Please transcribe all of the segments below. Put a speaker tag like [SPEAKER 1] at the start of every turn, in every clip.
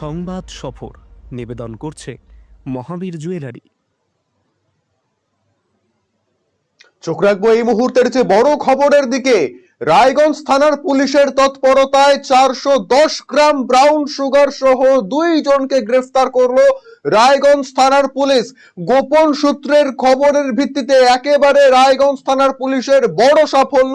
[SPEAKER 1] সংবাদ সফর নিবেদন করছে মহাবীর জুয়েলারি।
[SPEAKER 2] চোখ রাখব এই মুহূর্তের যে বড় খবরের দিকে। রায়গঞ্জ থানার পুলিশের তৎপরতায় চারশো দশ গ্রাম ব্রাউন সুগার সহ দুই জনকে গ্রেফতার করল রায়গঞ্জ থানার পুলিশ। গোপন সূত্রের খবরের ভিত্তিতে একেবারে রায়গঞ্জ থানার পুলিশের বড় সাফল্য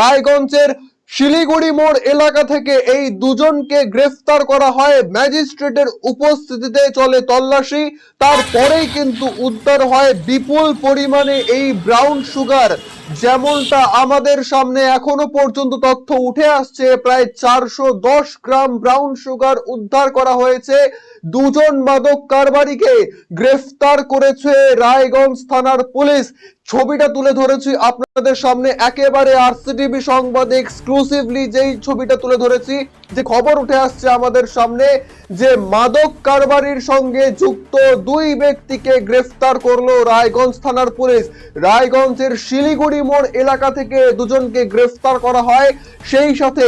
[SPEAKER 2] রায়গঞ্জের শিলিগুড়ি মোড় এলাকা থেকে এই দুজনকে গ্রেফতার করা হয়। ম্যাজিস্ট্রেটের উপস্থিতিতে চলে তল্লাশি। তারপরেই কিন্তু উদ্ধার হয় বিপুল পরিমাণে এই ব্রাউন সুগার। যেমনটা আমাদের সামনে এখনও পর্যন্ত তথ্য উঠে আসছে, প্রায় চারশো দশ গ্রাম ব্রাউন সুগার উদ্ধার করা হয়েছে। দুজন মাদক কারবারিকে গ্রেফতার করেছে রায়গঞ্জ থানার পুলিশ। ছবিটা তুলে ধরেছি আপনাদের সামনে। একেবারে আরসিটিভি সংবাদে এক্সক্লুসিভলি যেই ছবিটা তুলে ধরেছি, যে খবর উঠে আসছে আমাদের সামনে, যে মাদক কারবারির সঙ্গে যুক্ত দুই ব্যক্তিকে গ্রেফতার করল রায়গঞ্জ থানার পুলিশ। রায়গঞ্জের শিলিগুড়ি মোড় এলাকা থেকে দুজনকে গ্রেফতার করা হয়। সেই সাথে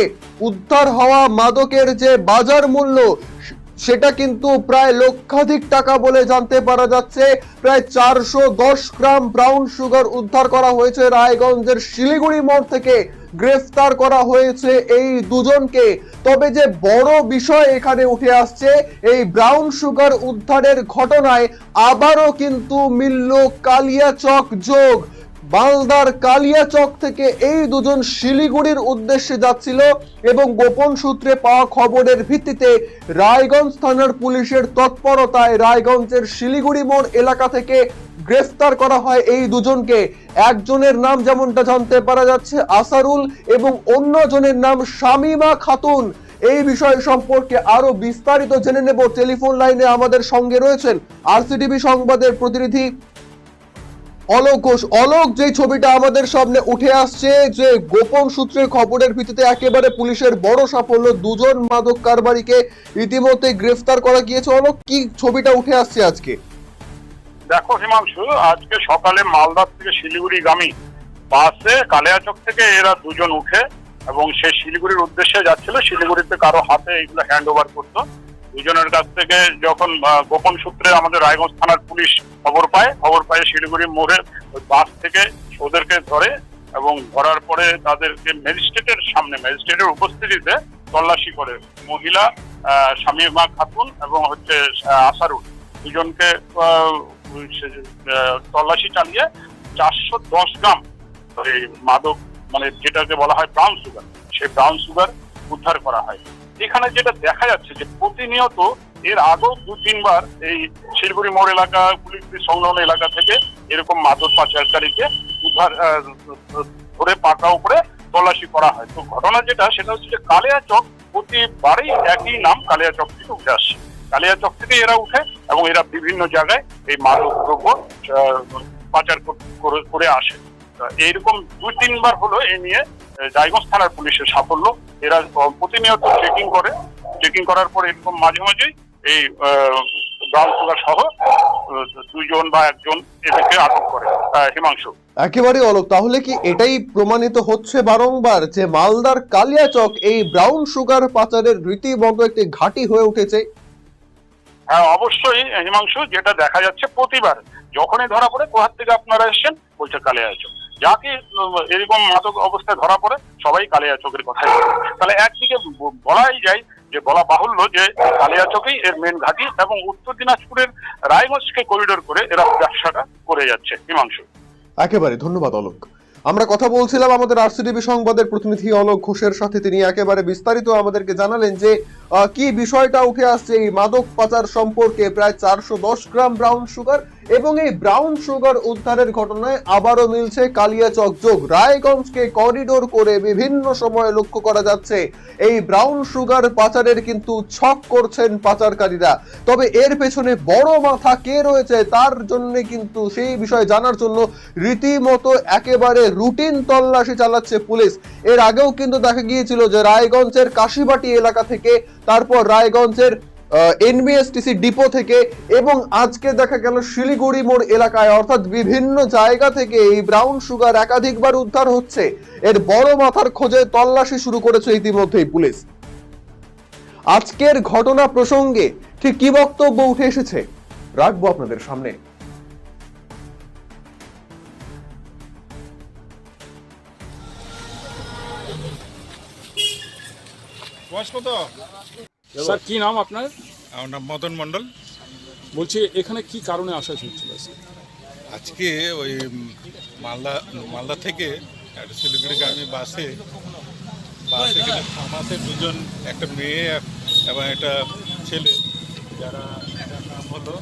[SPEAKER 2] উদ্ধার হওয়া মাদকের যে বাজার মূল্য সেটা কিন্তু প্রায় লক্ষাধিক টাকা বলে জানতে পারা যাচ্ছে। প্রায় চারশো দশ গ্রাম ব্রাউন সুগার উদ্ধার করা হয়েছে রায়গঞ্জের শিলিগুড়ি মোড় থেকে। গ্রেফতার করা হয়েছে এই দুজনকে। তবে যে বড় বিষয় এখানে উঠে আসছে, এই ব্রাউন সুগার উদ্ধারের ঘটনায় আবারও কিন্তু মিলল কালিয়াচক যোগ। মালদার কালিয়াচক থেকে এই দুজন শিলিগুড়ির উদ্দেশ্যে যাচ্ছিল এবং গোপন সূত্রে পাওয়া খবরের ভিত্তিতে রায়গঞ্জ থানার পুলিশের তৎপরতায় রায়গঞ্জের শিলিগুড়ি মোড় এলাকা থেকে গ্রেফতার করা হয় এই দুজনকে। একজনের নাম যেমনটা জানতে পারা যাচ্ছে, আসারুল, এবং অন্যজনের নাম শামিমা খাতুন। এই বিষয় সম্পর্কে আরও বিস্তারিত জেনে নেব। টেলিফোন লাইনে আমাদের সঙ্গে রয়েছেন আরসিটিভি সংবাদের প্রতিনিধি অলোক ঘোষ অলোক যে ছবিটা আমাদের সামনে উঠে আসছে, যে গোপন সূত্রের খবরের ভিত্তিতে একেবারে পুলিশের বড় সাফল্য দুজন মাদক কারবারিকে ইতিমধ্যে গ্রেফতার করা গিয়েছে। অলোক কি ছবিটা উঠে আসছে আজকে?
[SPEAKER 3] দেখো হিমাংশু, আজকে সকালে মালদার থেকে শিলিগুড়িগামী বাসে কালিয়াচক থেকে এরা দুজন উঠে এবং সে শিলিগুড়ির উদ্দেশ্যে যাচ্ছিল। শিলিগুড়িতে কারও হাতে এগুলো হ্যান্ড ওভার করতো। দুজনের কাছ থেকে যখন গোপন সূত্রে আমাদের রায়গঞ্জ থানার পুলিশ খবর পায় খবর পায় শিলিগুড়ি মোড়ে ওই বাস থেকে ওদেরকে ধরে এবং ধরার পরে তাদেরকে ম্যাজিস্ট্রেটের সামনে ম্যাজিস্ট্রেটের উপস্থিতিতে তল্লাশি করে মহিলা আহ, শামীমা খাতুন এবং হচ্ছে আসারুল। দুজনকে তল্লাশি চালিয়ে চারশো দশ গ্রাম মাদক মানে যেটাকে বলা হয় ব্রাউন সুগার সেই ব্রাউন সুগার উদ্ধার করা হয়। এখানে যেটা দেখা যাচ্ছে যে প্রতিনিয়ত এর আগেও দু তিনবার এই শিলিগুড়ি মোড় এলাকা পুলিশ সংলগ্ন এলাকা থেকে এরকম মাদক পাচারকারীকে উদ্ধার ধরে পাকড়াও করে তল্লাশি করা হয়। তো ঘটনা যেটা, সেটা হচ্ছে যে কালিয়া কালিয়াচক প্রতিবারই একই নাম কালিয়াচক থেকে উঠে আসছে। কালিয়াচক থেকে এরা উঠে এবং এরা বিভিন্ন জায়গায় এই মাদক দ্রব্য পাচার করে- আসে। এইরকম দুই তিনবার হলো এ নিয়ে আহ, থানার পুলিশের সাফল্য। এরা প্রতিনিয়ত চেকিং করে। চেকিং করার পর এরকম মাঝে মাঝেই এই ব্রাউন সুগার সহ দুইজন বা একজন এদেরকে আটক করে হিমাংশু।
[SPEAKER 2] একেবারে অলোক তাহলে কি এটাই প্রমাণিত হচ্ছে বারংবার যে মালদার কালিয়াচক এই ব্রাউন সুগার পাচারের রীতিমতো একটি ঘাঁটি হয়ে উঠেছে?
[SPEAKER 3] হ্যাঁ অবশ্যই হিমাংশু যেটা দেখা যাচ্ছে প্রতিবার। যখনই ধরা পড়ে কোহার থেকে আপনারা এসেছেন বলছে কালিয়াচক। যাকে এরকম মাদক অবস্থায় ধরা পড়ে, সবাই কালিয়াচকের কথাই বলে। তাহলে একদিকে বলাই যায় যে, বলা বাহুল্য যে কালিয়াচকেই এর মেন ঘাঁটি এবং উত্তর দিনাজপুরের রায়গঞ্জকে করিডোর করে এরা ব্যবসাটা করে যাচ্ছে, হিমাংশু।
[SPEAKER 2] একেবারে, ধন্যবাদ অলোক। আমরা কথা বলছিলাম আমাদের আরসিটিভি সংবাদের প্রতিনিধি অলোক ঘোষের সাথে। তিনি একেবারে বিস্তারিত আমাদেরকে জানালেন যে কি বিষয়টা উঠে আসছে এই মাদক পাচার সম্পর্কে প্রায় চারশো দশ গ্রাম ব্রাউন সুগার এবং এই ব্রাউন সুগার উদ্ধারের ঘটনায় আবারও মিলছে কালিয়াচক যোগ রায়গঞ্জকে করিডোর করে বিভিন্ন সময় লক্ষ্য করা যাচ্ছে, এই ব্রাউন সুগার পাচারের কিন্তু ছক করছেন পাচারকারীরা। তবে এর পেছনে বড় মাথা কে রয়েছে তার জন্য কিন্তু সেই বিষয়ে জানার জন্য রীতিমতো একেবারে রুটিন তল্লাশি চালাচ্ছে পুলিশ। এর আগেও কিন্তু দেখা গিয়েছিল যে রায়গঞ্জের কাশিবাটি এলাকা থেকে, তারপর রায়গঞ্জের এনবিএসটিসি ডিপো থেকে এবং আজকে দেখা গেল শিলিগুড়ি মোড় এলাকায়, অর্থাৎ বিভিন্ন জায়গা থেকে এই ব্রাউন সুগার একাধিকবার উদ্ধার হচ্ছে। এর বড় মাথার খোঁজে তল্লাশি শুরু করেছে ইতিমধ্যেই পুলিশ। আজকের ঘটনা প্রসঙ্গে ঠিক কি বক্তব্য উঠে এসেছে? রাখব আপনাদের সামনে।
[SPEAKER 4] বয়স কত
[SPEAKER 5] স্যার কি নাম আপনার?
[SPEAKER 4] আমার নাম মদন মণ্ডল।
[SPEAKER 5] বলছি এখানে কি কারণে আসা হচ্ছিল স্যার
[SPEAKER 4] আজকে ওই মালদা মালদা থেকে একটা শিলিগুড়িগামী বাসে বাসে থামাতে দুজন একটা মেয়ে এবং একটা ছেলে যারা এটার নাম হলো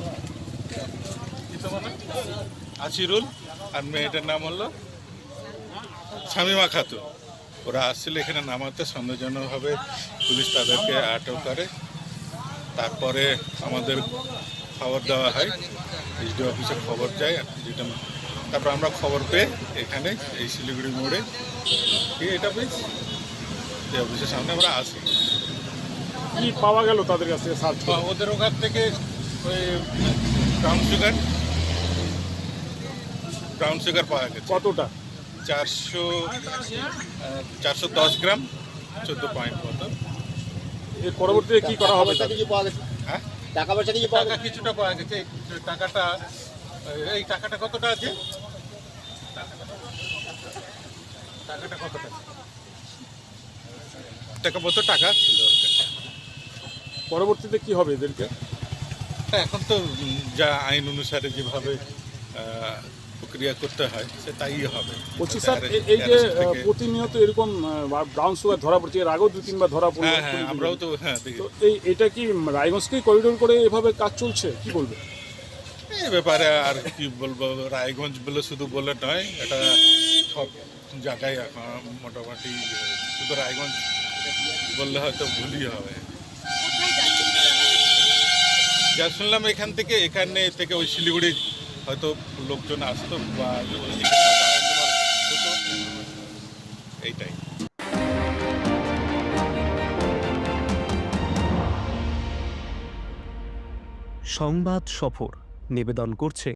[SPEAKER 4] নাম? আসিরুল আর মেয়েটার নাম হলো শামিমা খাতুন। ওরা আসছিল এখানে নামাতে সন্দেহজনকভাবে পুলিশ তাদেরকে আটক করে। তারপরে আমাদের খবর দেওয়া হয় এইচডি অফিসে খবর যায় যেটা তারপর আমরা খবর পেয়ে এখানে এই শিলিগুড়ি মোড়ে এটা পেয়েছি এই অফিসের সামনে আমরা আসি
[SPEAKER 5] কি পাওয়া গেল তাদের কাছ
[SPEAKER 4] ওদের ওখান থেকে ওই ব্রাউন সুগার ব্রাউন সুগার পাওয়া গেছে।
[SPEAKER 5] কতটা?
[SPEAKER 4] চারশো চারশো দশ গ্রাম চোদ্দ পয়েন্ট মতো
[SPEAKER 5] এর পরবর্তীতে কি করা হবে?
[SPEAKER 4] হ্যাঁ?
[SPEAKER 6] টাকা পয়সা কিছু পাওয়া
[SPEAKER 4] টাকা কিছুটা পাওয়া গেছে। টাকাটা এই টাকাটা কতটা আছে? টাকাটা কতটা টাকা মতো টাকা ছিল।
[SPEAKER 5] পরবর্তীতে কি হবে এদেরকে?
[SPEAKER 4] হ্যাঁ, এখন তো যা আইন অনুসারে যেভাবে প্রক্রিয়া করতে হয় সে তাই হবে।
[SPEAKER 5] বলছি স্যার এই যে প্রতিনিয়ত এরকম ব্রাউন সুগার ধরা পড়ছে এর আগেও দু তিনবার ধরা পড়ল।
[SPEAKER 4] হ্যাঁ হ্যাঁ আমরাও তো হ্যাঁ
[SPEAKER 5] তো এই এটা কি রায়গঞ্জকেই করিডোর করে এভাবে কাজ চলছে? কি বলবে?
[SPEAKER 4] এই ব্যাপারে আর কি বলব রায়গঞ্জ বলে শুধু বলে নয় এটা সব জায়গায় এখন মোটামুটি শুধু রায়গঞ্জ বললে হয়তো ভুলই হবে। যা শুনলাম এখান থেকে এখানে থেকে ওই শিলিগুড়ি হয়তো লোকজন আসতো বা। এইটাই
[SPEAKER 1] সংবাদ সফর নিবেদন করছে